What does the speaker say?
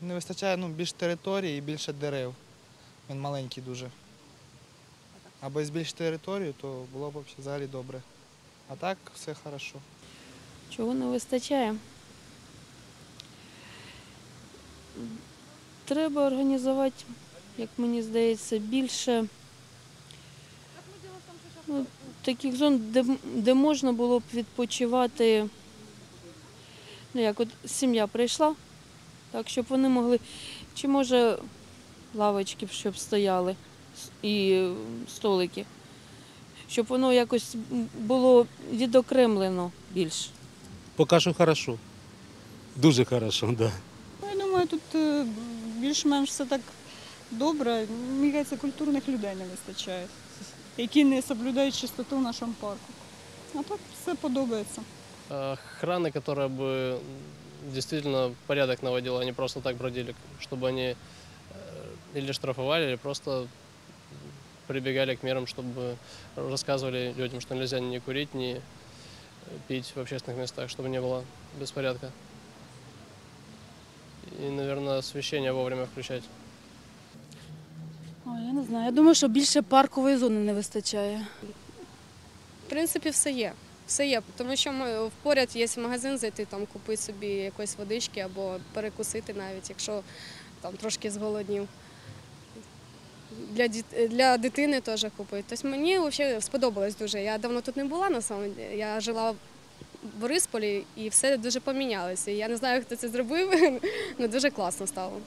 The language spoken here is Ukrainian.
Не вистачає ну, більш території і більше дерев. Він маленький дуже. Аби збільшити територію, то було б взагалі добре. А так все хорошо. Чого не вистачає? Треба організувати, як мені здається, більше ну, таких зон, де, де можна було б відпочивати. Ну, як от сім'я прийшла, так, щоб вони могли, чи може лавочки, щоб стояли і столики, щоб воно якось було відокремлено більше. Поки що хорошо. Дуже хорошо, да. Ну, Я думаю, тут е, більш-менш все так добре. Мені здається, культурних людей не вистачає, які не соблюдають чистоту в нашому парку. А так все подобається. охраны, которая бы действительно порядок наводила, а не просто так бродили, чтобы они э, или штрафовали, или просто прибегали к мерам, чтобы рассказывали людям, что нельзя ни курить, ни пить в общественных местах, чтобы не было беспорядка. И, наверное, освещение вовремя включать. Ой, я не знаю. Я думаю, що більше паркової зони не вистачає. В принципі, все є. Все є, тому що ми поряд є магазин, зайти там купити собі якоїсь водички або перекусити навіть, якщо там трошки зголоднів. Для, для дитини теж купити. Тобто мені взагалі сподобалось дуже. Я давно тут не була на. Я жила в Борисполі і все дуже помінялося. Я не знаю, хто це зробив, але дуже класно стало.